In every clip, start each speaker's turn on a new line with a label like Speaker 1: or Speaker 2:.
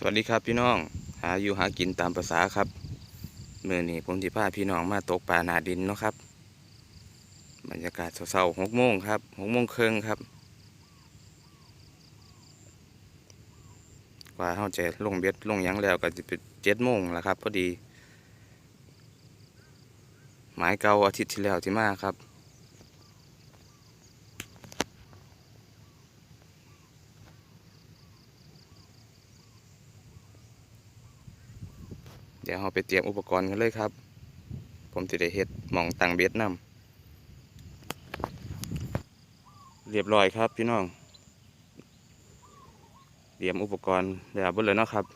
Speaker 1: สวัสดีครับพี่น้อง หาอยู่หากินตามภาษาครับเมื่อนี้ผมสิพาพี่น้องมาตกปลานาดินเนาะครับ บรรยากาศเศร้าๆหกโมงครับหกโมงครึ่งครับ กว่าเข้าจลงเบ็ดลงยังแล้วก็จะเป็นเจ็ดโมงแล้วครับพอดี หมายเก่าอาทิตย์ที่แล้วที่มาครับ เดี๋ยวเราไปเตรียมอุปกรณ์กันเลยครับ ผมจะได้เฮ็ดหมองตังเบ็ดนำเรียบร้อยครับพี่น้อง เตรียมอุปกรณ์แล้วเบิดเลยเนาะครับ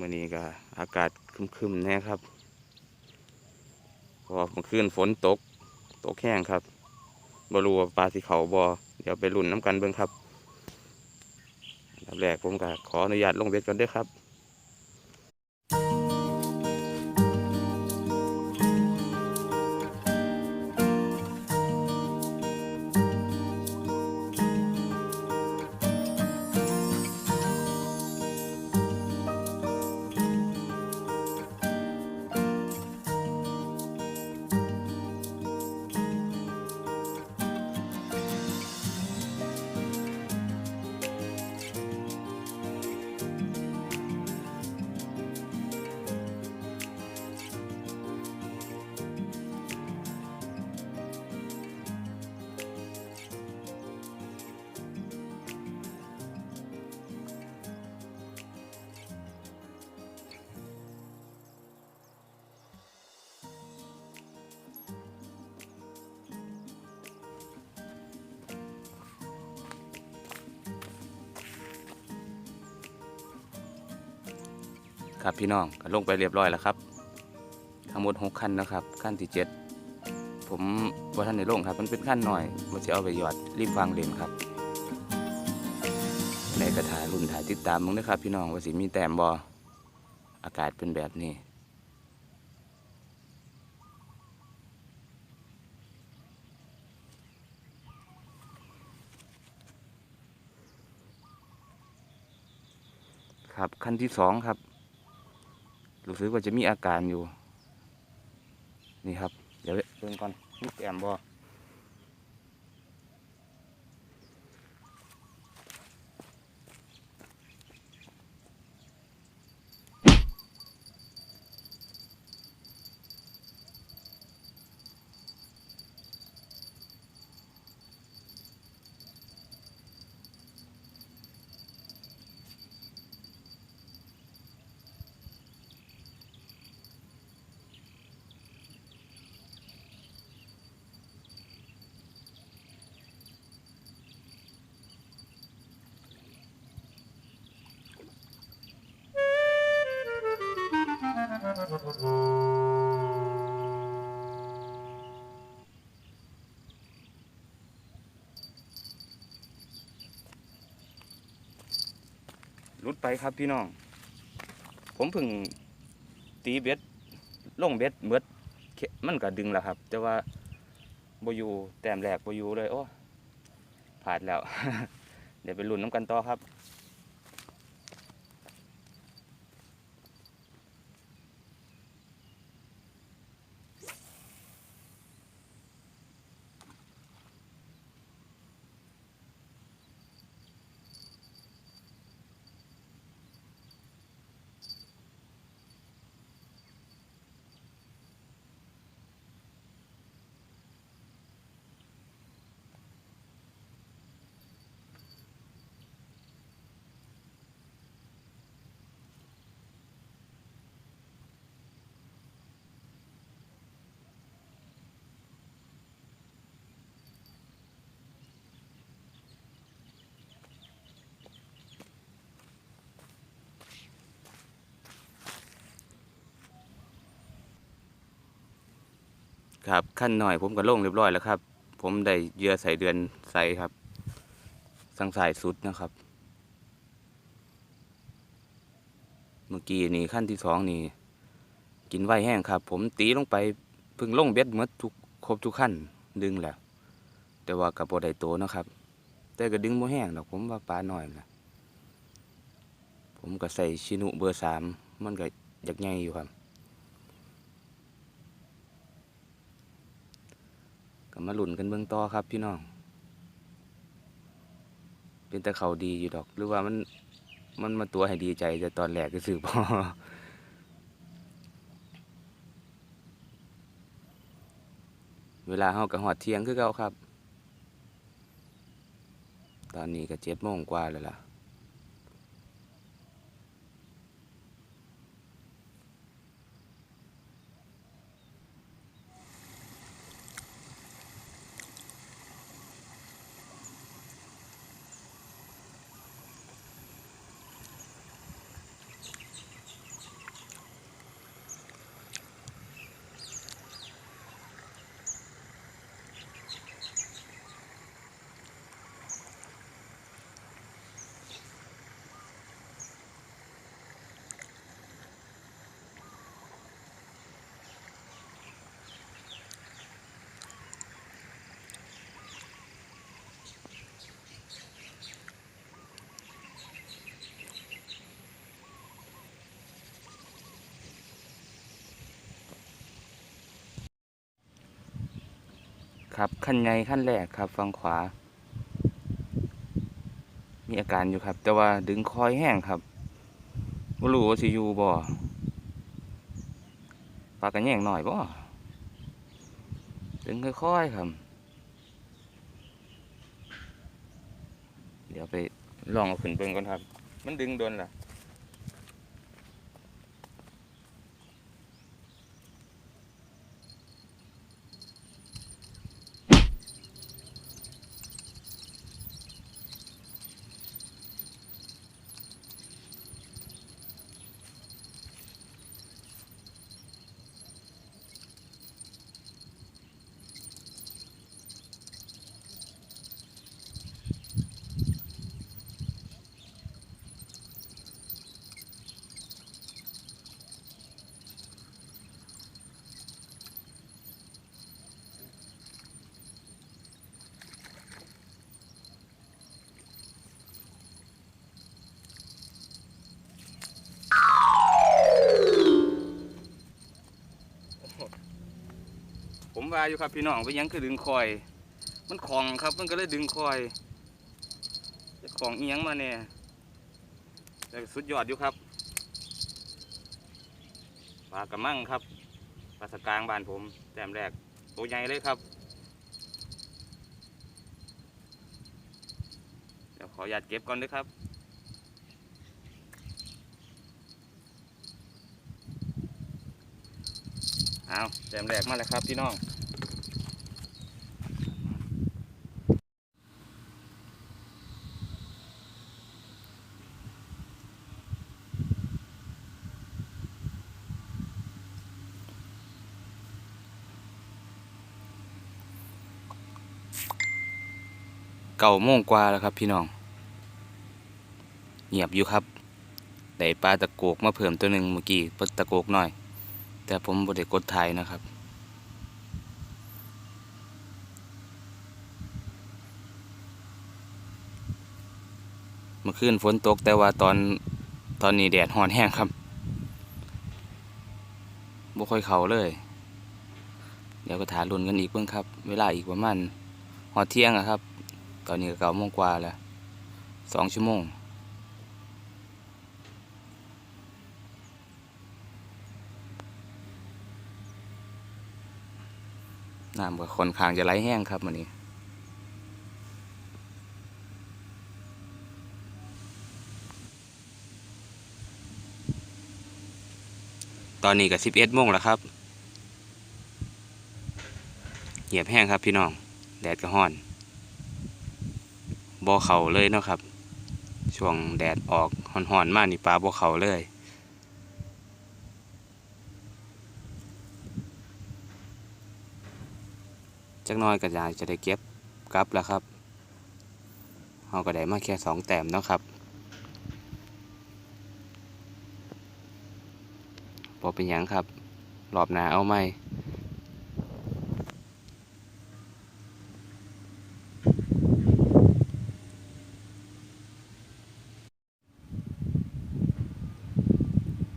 Speaker 1: มื่อนี้ก็อากาศคึมๆแน่ครับพอเมื่อคืนฝนตก ตกแห้งครับบรูว่าปลาที่เขาบอเดี๋ยวไปลุ่นน้ำกันเบิ่งครับอันดับแรกผมก็ขออนุญาตลงเบ็ดก่อนด้วยครับ ครับพี่น้องก็ลงไปเรียบร้อยแล้วครับ ทั้งหมดหกขั้นนะครับขั้นที่เจ็ดผมว่าท่านในลงครับ มันเป็นขั้นหน่อยมันจะเอาไปหยอดรีบวางเลนครับ ในกระถารุ่นถ่ายติดตามมึงนะครับ พี่น้องว่าสิมีแต้มบออากาศเป็นแบบนี้ครับขั้นที่สองครับ รู้สึกว่าจะมีอาการอยู่ นี่ครับ เดี๋ยวเบิ่งก่อนมีแอมบอ รุดไปครับพี่น้อง ผมเพิ่งตีเบ็ดลงเบ็ดเมดเขมันก็ดึงแล้วครับ แต่ว่าบอยู่แต้มแรกบอยู่เลย โอ้ผ่านแล้ว เดี๋ยวไปลุ้นน้ำกันต่อครับ ครับขั้นหน่อยผมก็ลงเรียบร้อยแล้วครับ ผมได้เยื่อใส่เดือนใส่ครับ สังสายสุดนะครับ เมื่อกี้นี่ขั้นที่สองนี่ กินไว้แห้งครับ ผมตีลงไปเพึ่งลงเบ็ดหมดทุกครบทุกขั้นดึงแล้วแต่ว่ากับโบได้โตนะครับ แต่ก็ดึงโมแห้งหรอกผมว่าปลาหน่อยนะผมก็ใส่ชินุเบอร์สามมันก็อยากใหญ่อยู่ครับ ก็มาหลุนกันเบื้องต่อครับพี่น้อง เป็นแต่เขาดีอยู่ดอก หรือว่ามันมันมาตัวให้ดีใจแต่ตอนแรกก็สือพอเวลาเฮากับหอดเที่ยงคือเก่าครับ ตอนนี้ก็เจ็ดโมงกว่าแล้วล่ะ ครับขั้นใหญ่ขั้นแรกครับฝั่งขวา มีอาการอยู่ครับ แต่ว่าดึงคอยแห้งครับบ่รู้ว่าสิอยู่บ่ปากกันแย่งหน่อยบ่ดึงค่อยๆครับ เดี๋ยวไปลองเอาขึ้นเบิ่งก่อนครับ มันดึงโดนล่ะ ผม ว่าอยู่ครับพี่น้องไปยังคือดึงคอย มันของครับมันก็เลยดึงคอยจะของเอียงมาเนี่ยแต่สุดยอดอยู่ครับปลากระมังครับปลาสกลางบ้านผมแต้มแรกตัวใหญ่เลยครับเดี๋ยวขออนุญาตเก็บก่อนด้วยครับเอาแต้มแรกมาแล้วครับพี่น้อง ก่าโมงกว่าแล้วครับพี่น้อง เงียบอยู่ครับได้ปลาตะโกกมาเพิ่มตัวหนึ่งเมื่อกี้ปลาตะโกกหน่อย แต่ผมบ่ได้กดถ่ายนะครับ เมื่อคืนฝนตกแต่ว่าตอนตอนนี้แดดฮ้อนแห้งครับบ่ค่อยเขาเลย เดี๋ยวก็ถาลุนกันอีกเพิ่งครับ เวลาอีกประมาณหอดเที่ยงอะครับ ตอนนี้ก็เก้าโมงกว่าแล้วสองชั่วโมง น้ำก็ค่อนข้างจะไหลแห้งครับวันนี้ตอนนี้ก็สิบเอ็ดโมงแล้วครับเหยียบแห้งครับพี่น้อง แดดก็ห้อน บ่เขาเลยเนาะครับ ช่วงแดดออกห่อนๆมากนี่ปลาบ่เขาเลย จักน้อยก็อยากจะได้เก็บกลับแล้วครับเราก็ได้มาแค่สองแต้มเนาะครับพอเป็นหยังครับรอบหน้าเอาไหม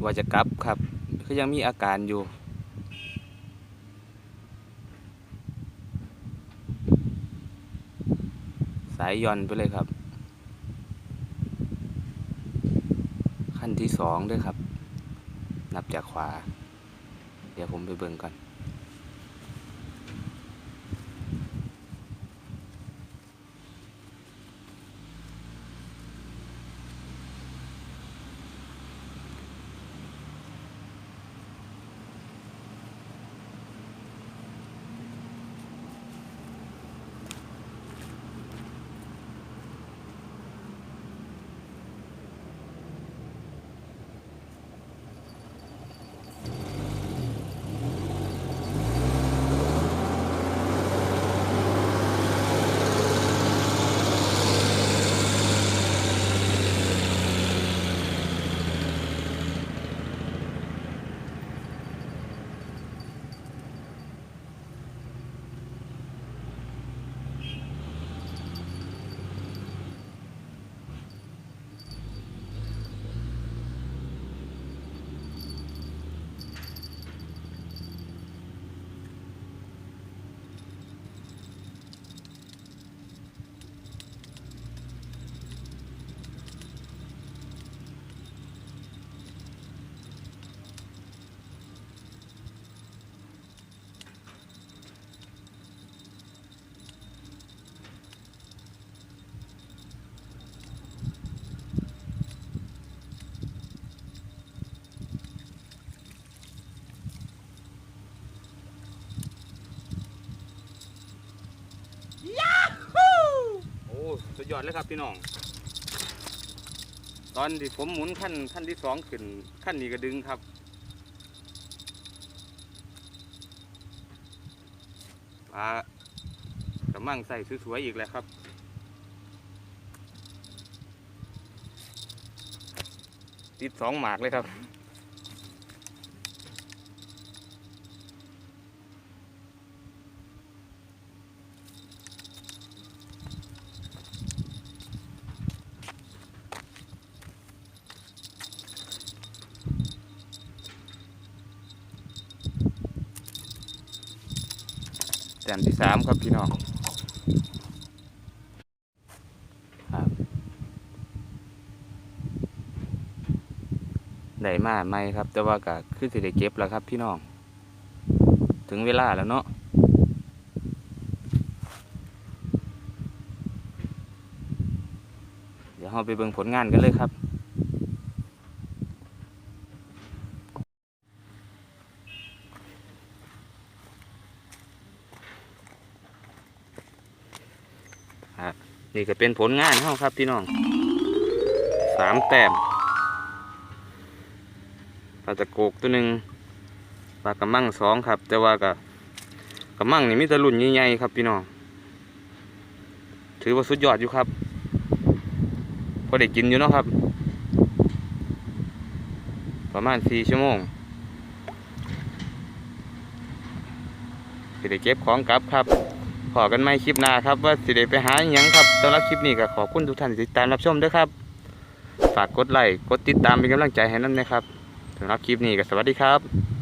Speaker 1: ว่าจะกลับครับก็ยังมีอาการอยู่ สายย่อนไปเลยครับ ขั้นที่สองด้วยครับ นับจากขวา เดี๋ยวผมไปเบิ่งก่อน อดเลยครับพี่น้อง ตอนที่ผมหมุนขั้นขั้นที่สองขึ้นขั้นนี้ก็ดึงครับปลากระมังใส่สวยๆอีกแล้วครับติดสองหมากเลยครับ ต้มที่สามครับพี่น้องครับได้มาไหมครับ แต่ว่าก็คือสิได้เก็บแล้วครับ พี่น้อง ถึงเวลาแล้วเนาะเดี๋ยวเราไปเบิ่งผลงานกันเลยครับ นี่ก็เป็นผลงานเขาครับพี่น้องสามแต้มปลาตะโกกตัวหนึ่งปลากระมังสองครับ แต่ว่ากับกระมังนี่มีแตะลุ่นใหญ่ๆครับพี่น้องถือว่าสุดยอดอยู่ครับพอได้กินอยู่เนาะครับ ประมาณสี่ชั่วโมงสิได้เก็บของกลับครับ ขอกันไม่คลิปหน้าครับ ว่าสิเดไปหาอย่างครับสำหรับคลิปนี้ก็ขอบคุณทุกท่านที่ติดตามรับชมด้วยครับ ฝากกดไลค์กดติดตามเป็นกำลังใจให้นั่นนะครับสำหรับคลิปนี้ก็สวัสดีครับ